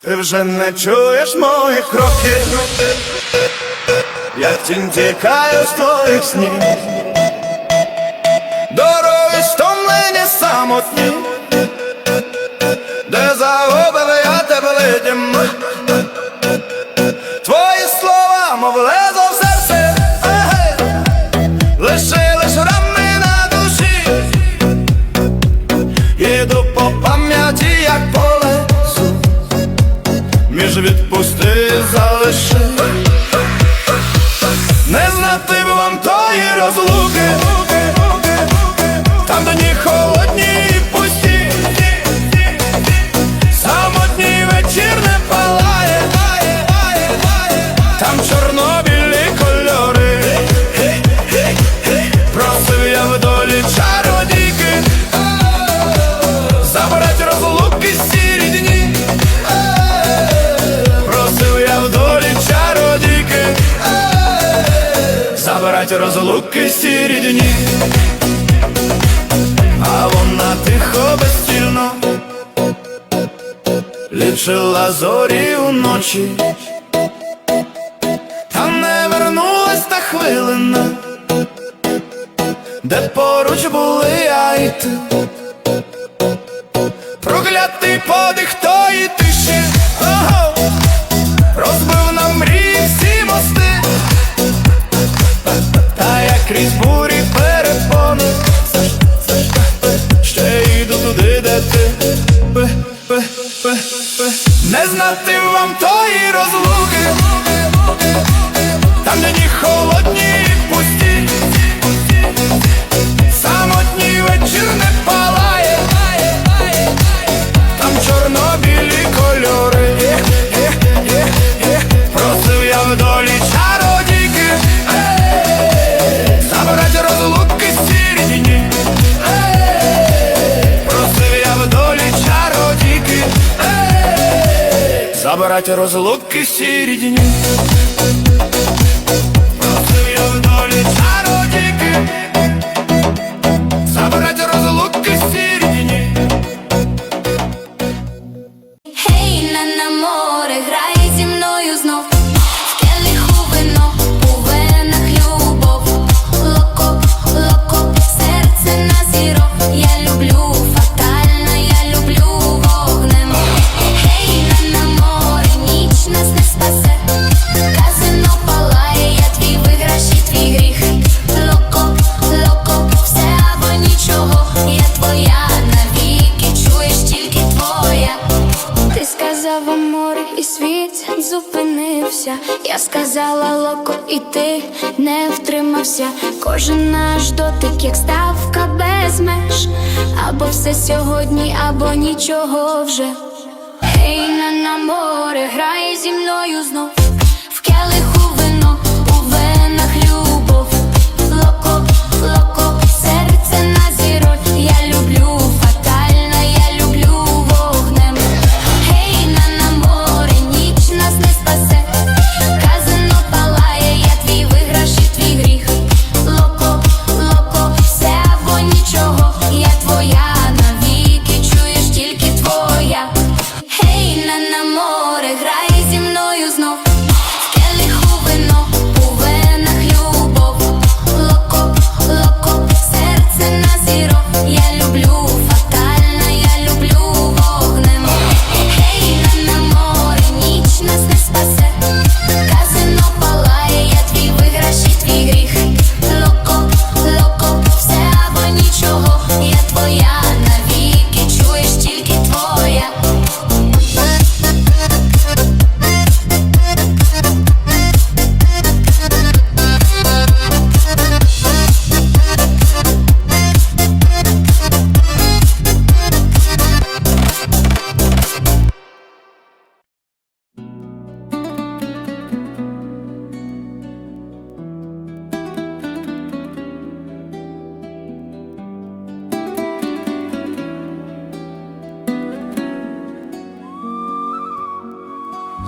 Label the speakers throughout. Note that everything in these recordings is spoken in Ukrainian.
Speaker 1: Ти вже не чуєш моїх кроків, я тінь тікаю з твоїх снів, дороги стомлені самотні, де загубили я тебе дім, твої слова мовле. ж відпусти, залиши, не знати б вам тої розлуки. луки сірі дні, а вона тихо безцільно лічила зорі уночі, та не вернулась та хвилина, де поруч були я і ти проклятий подих тої тиші. крізь бурі. Пам'ятайте розлуки сірі дні
Speaker 2: взяла локо, і ти не втримався. Кожен наш дотик, як ставка без меж, або все сьогодні, або нічого вже. Ей, на, море, грай зі мною знов.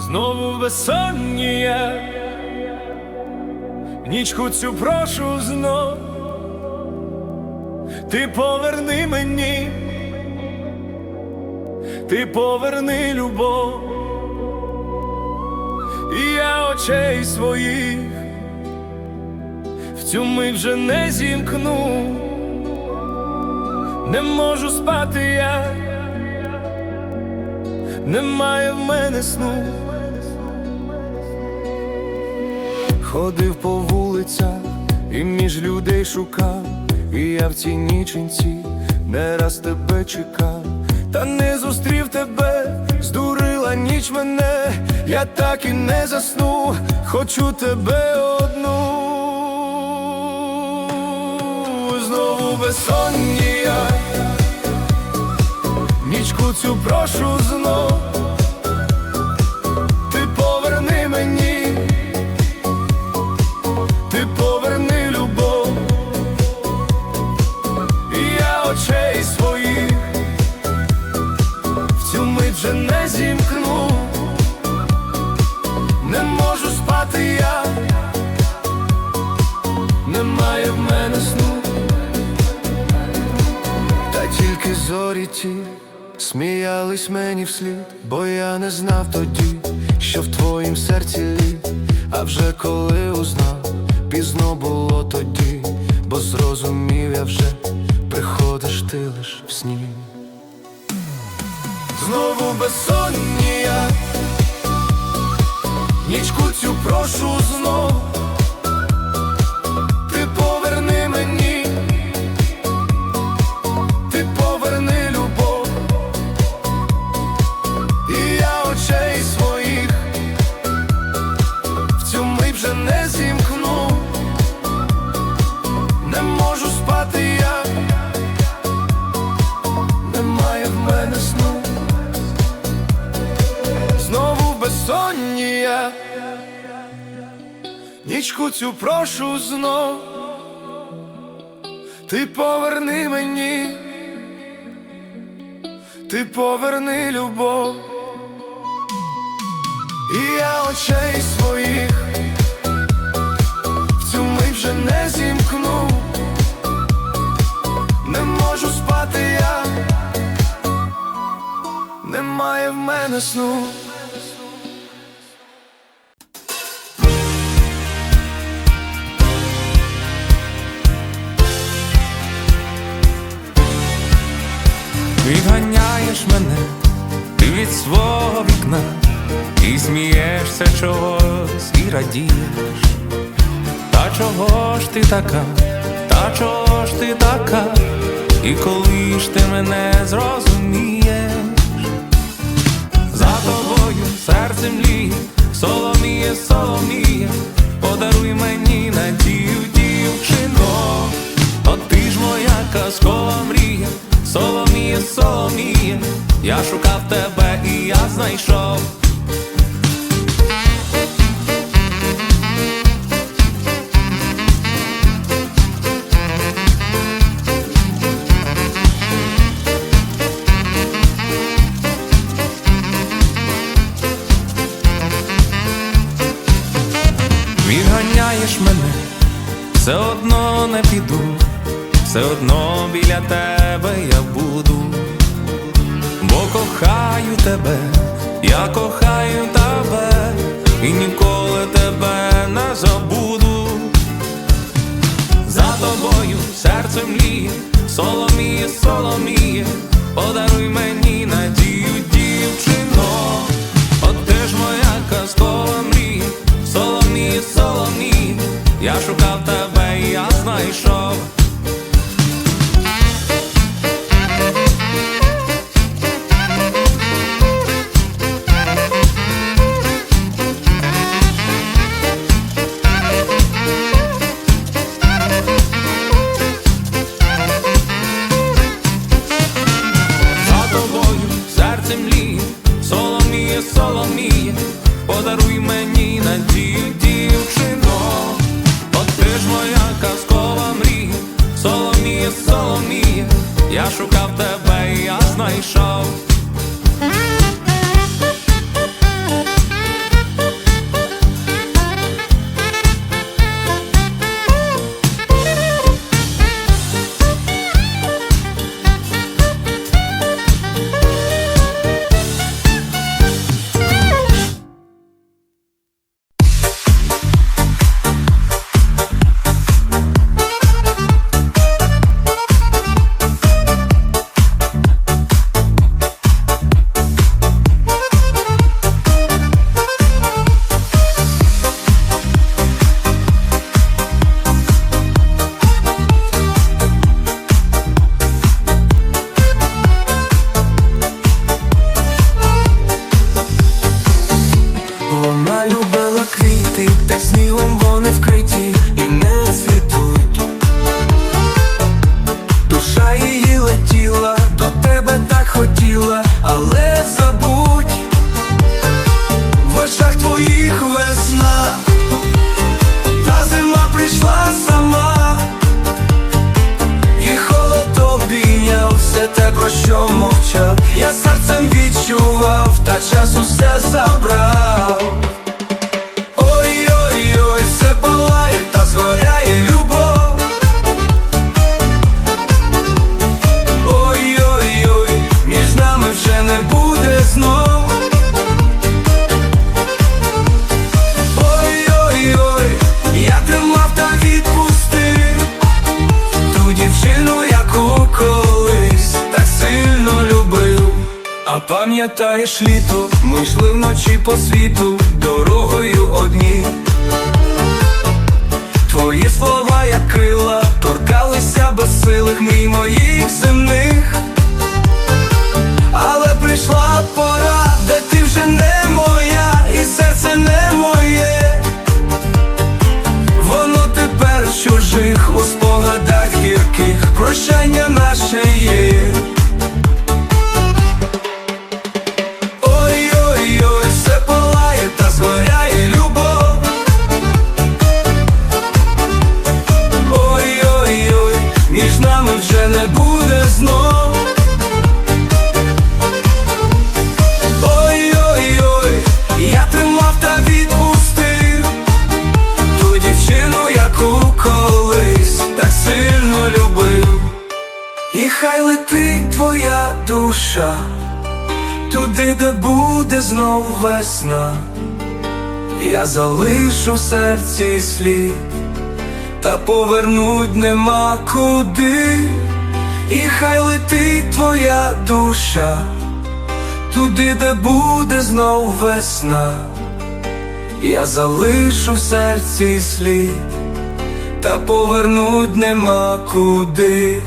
Speaker 3: Знову безсонніє, нічку цю прошу знов, ти поверни мені, ти поверни любов, і я
Speaker 1: очей своїх, в цю мить вже не зімкну, не можу спати я, немає в мене сну. Ходив по вулицях і між людей шукав, і я в цій ніченці не раз тебе чекав, та не зустрів тебе, здурила ніч мене, я так і не засну, хочу тебе одну. Знову безсоння, нічку цю прошу знов, зорі сміялись мені вслід, бо я не знав тоді, що в твоїм серці лід, а вже коли узнав, пізно було тоді, бо зрозумів я вже, приходиш ти лиш в сні. Знову безсоння, нічку цю прошу знов, нічку цю прошу знов, ти поверни мені, ти поверни любов. І я очей своїх в цю мить вже не зімкну, не можу спати я, немає в мене сну.
Speaker 4: Мене ти від свого вікна і смієшся чогось і радієш. Та чого ж ти така, та чого ж ти така, і коли ж ти мене зрозумієш, за тобою серце мліє, соломіє, соломіє, подаруй мені надію, я шукав тебе і я знайшов. І ніколи тебе не забуду. За тобою серце мліє, соломіє, соломіє, подаруй мені надію, дівчино, от ти ж моя казкова мрія, соломіє, соломіє, я шукав тебе, і я знайшов. весна, та зима прийшла сама, і холод обійняв,
Speaker 1: все те, про що мовчав. Я серцем відчував, та час усе забрав. Пам'ятаєш літо, ми йшли вночі по світу, дорогою одні. Твої слова, як крила, торкалися безсилих мій моїх земних. Але прийшла пора, де ти вже не моя, і серце не моє. Воно тепер чужих у спогадах гірких, прощання наше є. весна, я залишу в серці слід, та повернуть нема куди, і хай летить твоя душа, туди, де буде знов весна, я залишу в серці слід, та повернуть нема куди.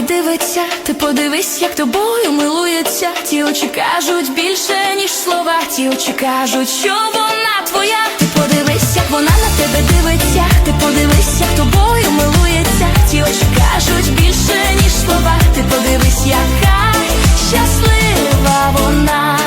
Speaker 2: і дивиться, ти подивись, як тобою милується. Ті очі кажуть більше, ніж слова. Ті очі кажуть, що вона твоя. Ти подивись, як вона на тебе дивиться. Ти подивись, як тобою милується. Ті очі кажуть більше, ніж слова. Ти подивись, яка щаслива вона.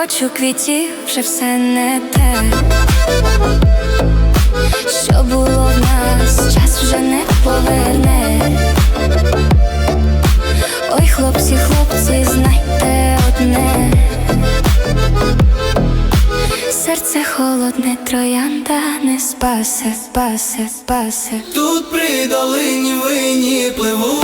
Speaker 2: Хочу квітів, вже все не те. Що було в нас, час вже не поверне. Ой, хлопці, хлопці, знайте одне. Серце холодне, троянда не спасе, спасе, спасе.
Speaker 5: Тут при долині вині пливу.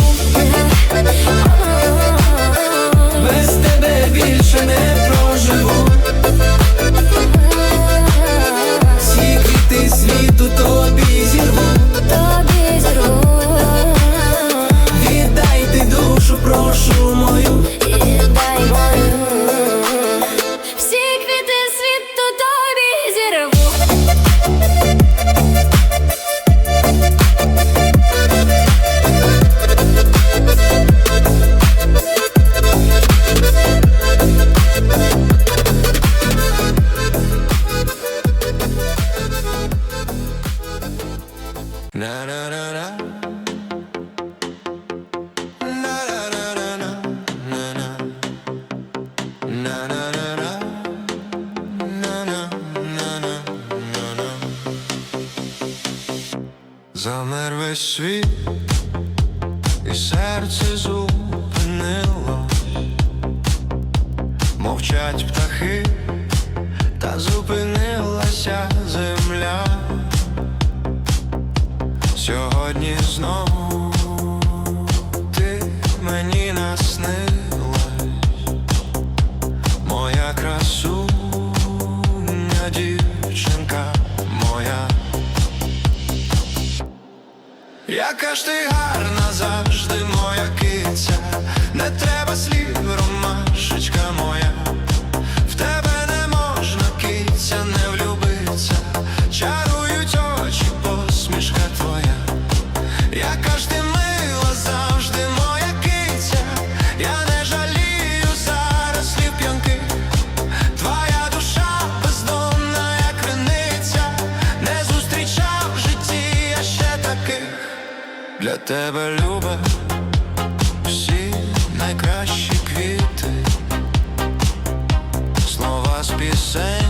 Speaker 1: Замер весь світ і серце зупинило Мовчать птахи, та зупинилася Сьогодні знову ти мені наснилась, моя красуня дівчинка моя. Яка ж ти гарна завжди моя киця, не треба слів, ромашечка моя. Тебе любе всі найкращі квіти, слова з пісень,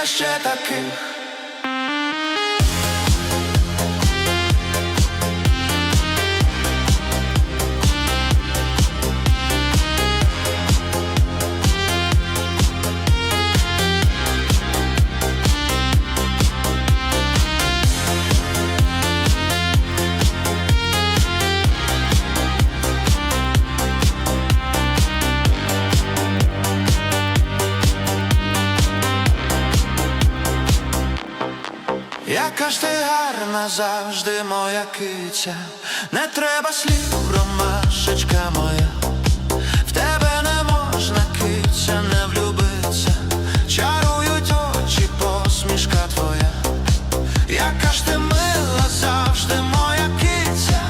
Speaker 1: я ще таких. Яка ти гарна завжди моя киця, не треба слів, ромашечка моя. В тебе не можна киця, не влюбиться, чарують очі, посмішка твоя. Яка ти мила завжди моя киця,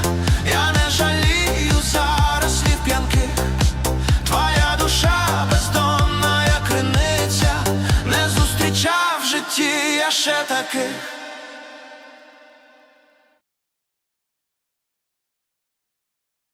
Speaker 1: я не жалію зараз слів п'янки. Твоя душа бездонна, як криниця, не зустрічав в житті я ще таких.